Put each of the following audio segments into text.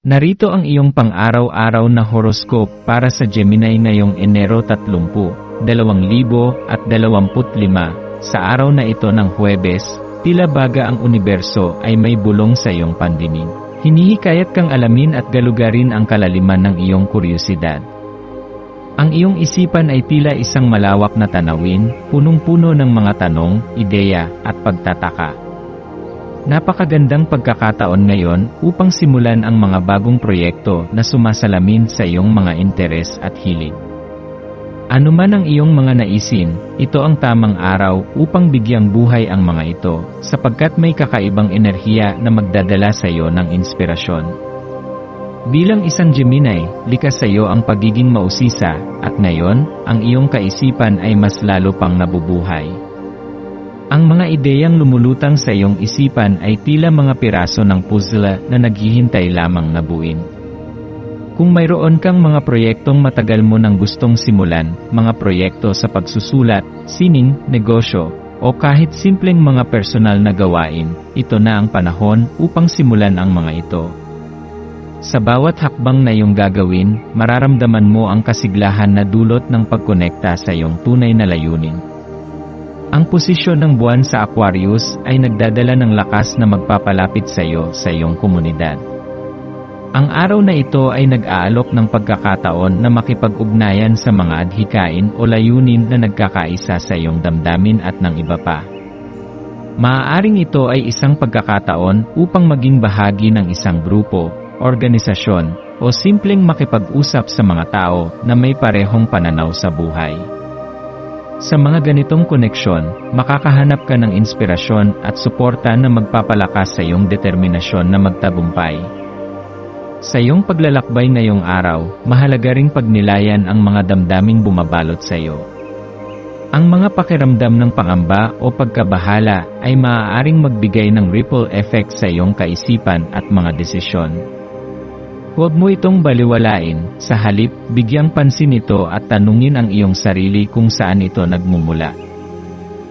Narito ang iyong pang-araw-araw na horoscope para sa Gemini ngayong Enero 30, 2025. Sa araw na ito ng Huwebes, tila baga ang universo ay may bulong sa iyong pandinig. Hinihikayat kang alamin at galugarin ang kalaliman ng iyong kuryosidad. Ang iyong isipan ay tila isang malawak na tanawin, punong-puno ng mga tanong, ideya, at pagtataka. Napakagandang pagkakataon ngayon upang simulan ang mga bagong proyekto na sumasalamin sa iyong mga interes at hilig. Ano man ang iyong mga naisin, ito ang tamang araw upang bigyang buhay ang mga ito, sapagkat may kakaibang enerhiya na magdadala sa iyo ng inspirasyon. Bilang isang Gemini, likas sa iyo ang pagiging mausisa, at ngayon, ang iyong kaisipan ay mas lalo pang nabubuhay. Ang mga ideyang lumulutang sa iyong isipan ay tila mga piraso ng puzzle na naghihintay lamang na buuin. Kung mayroon kang mga proyektong matagal mo nang gustong simulan, mga proyekto sa pagsusulat, sining, negosyo, o kahit simpleng mga personal na gawain, ito na ang panahon upang simulan ang mga ito. Sa bawat hakbang na iyong gagawin, mararamdaman mo ang kasiglahan na dulot ng pagkonekta sa iyong tunay na layunin. Ang posisyon ng buwan sa Aquarius ay nagdadala ng lakas na magpapalapit sa iyo sa iyong komunidad. Ang araw na ito ay nag-aalok ng pagkakataon na makipag-ugnayan sa mga adhikain o layunin na nagkakaisa sa iyong damdamin at ng iba pa. Maaaring ito ay isang pagkakataon upang maging bahagi ng isang grupo, organisasyon, o simpleng makipag-usap sa mga tao na may parehong pananaw sa buhay. Sa mga ganitong koneksyon, makakahanap ka ng inspirasyon at suporta na magpapalakas sa iyong determinasyon na magtagumpay. Sa iyong paglalakbay ngayong araw, mahalaga ring pagnilayan ang mga damdaming bumabalot sa iyo. Ang mga pakiramdam ng pangamba o pagkabahala ay maaaring magbigay ng ripple effect sa iyong kaisipan at mga desisyon. Huwag mo itong baliwalain, sa halip, bigyang pansin ito at tanungin ang iyong sarili kung saan ito nagmumula.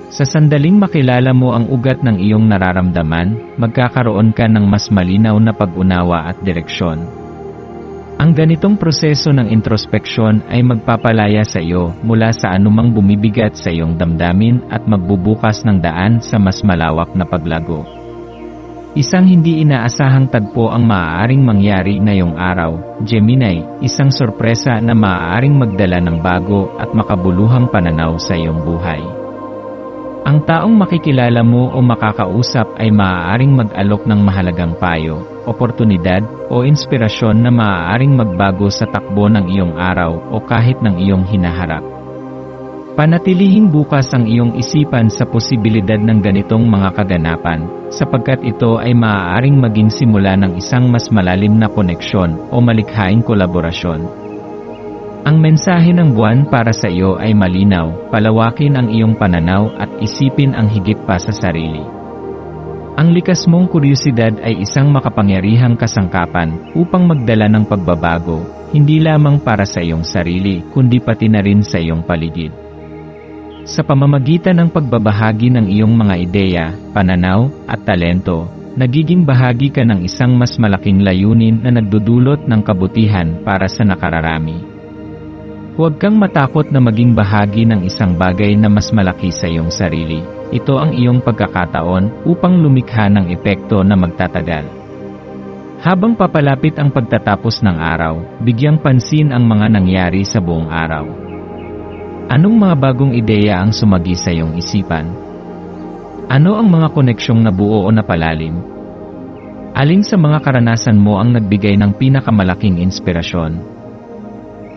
Sa sandaling makilala mo ang ugat ng iyong nararamdaman, magkakaroon ka ng mas malinaw na pag-unawa at direksyon. Ang ganitong proseso ng introspeksyon ay magpapalaya sa iyo mula sa anumang bumibigat sa iyong damdamin at magbubukas ng daan sa mas malawak na paglago. Isang hindi inaasahang tagpo ang maaaring mangyari ngayong araw, Gemini, isang sorpresa na maaaring magdala ng bago at makabuluhang pananaw sa iyong buhay. Ang taong makikilala mo o makakausap ay maaaring mag-alok ng mahalagang payo, oportunidad, o inspirasyon na maaaring magbago sa takbo ng iyong araw o kahit ng iyong hinaharap. Panatilihing bukas ang iyong isipan sa posibilidad ng ganitong mga kaganapan, sapagkat ito ay maaaring maging simula ng isang mas malalim na koneksyon o malikhaing kolaborasyon. Ang mensahe ng buwan para sa iyo ay malinaw, palawakin ang iyong pananaw at isipin ang higit pa sa sarili. Ang likas mong kuryosidad ay isang makapangyarihang kasangkapan upang magdala ng pagbabago, hindi lamang para sa iyong sarili kundi pati na rin sa iyong paligid. Sa pamamagitan ng pagbabahagi ng iyong mga ideya, pananaw, at talento, nagiging bahagi ka ng isang mas malaking layunin na nagdudulot ng kabutihan para sa nakararami. Huwag kang matakot na maging bahagi ng isang bagay na mas malaki sa iyong sarili. Ito ang iyong pagkakataon upang lumikha ng epekto na magtatagal. Habang papalapit ang pagtatapos ng araw, bigyang pansin ang mga nangyari sa buong araw. Anong mga bagong ideya ang sumagi sa iyong isipan? Ano ang mga koneksyong nabuo o napalalim? Alin sa mga karanasan mo ang nagbigay ng pinakamalaking inspirasyon?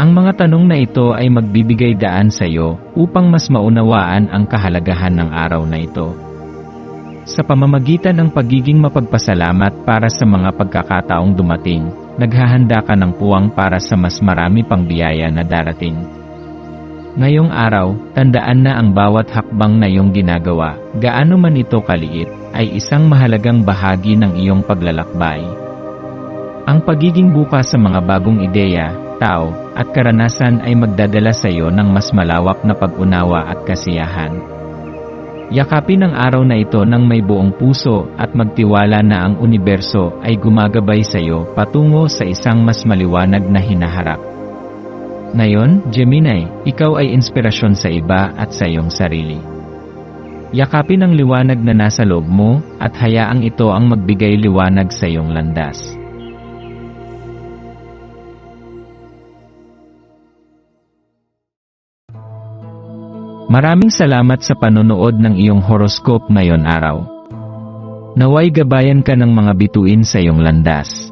Ang mga tanong na ito ay magbibigay daan sa iyo upang mas maunawaan ang kahalagahan ng araw na ito. Sa pamamagitan ng pagiging mapagpasalamat para sa mga pagkakataong dumating, naghahanda ka ng puwang para sa mas marami pang biyaya na darating. Ngayong araw, tandaan na ang bawat hakbang na iyong ginagawa, gaano man ito kaliit, ay isang mahalagang bahagi ng iyong paglalakbay. Ang pagiging bukas sa mga bagong ideya, tao, at karanasan ay magdadala sa iyo ng mas malawak na pag-unawa at kasiyahan. Yakapin ang araw na ito ng may buong puso at magtiwala na ang universo ay gumagabay sa iyo patungo sa isang mas maliwanag na hinaharap. Ngayon, Gemini, ikaw ay inspirasyon sa iba at sa iyong sarili. Yakapin ang liwanag na nasa loob mo at hayaang ito ang magbigay liwanag sa iyong landas. Maraming salamat sa panonood ng iyong horoscope ngayon araw. Naway gabayan ka ng mga bituin sa iyong landas.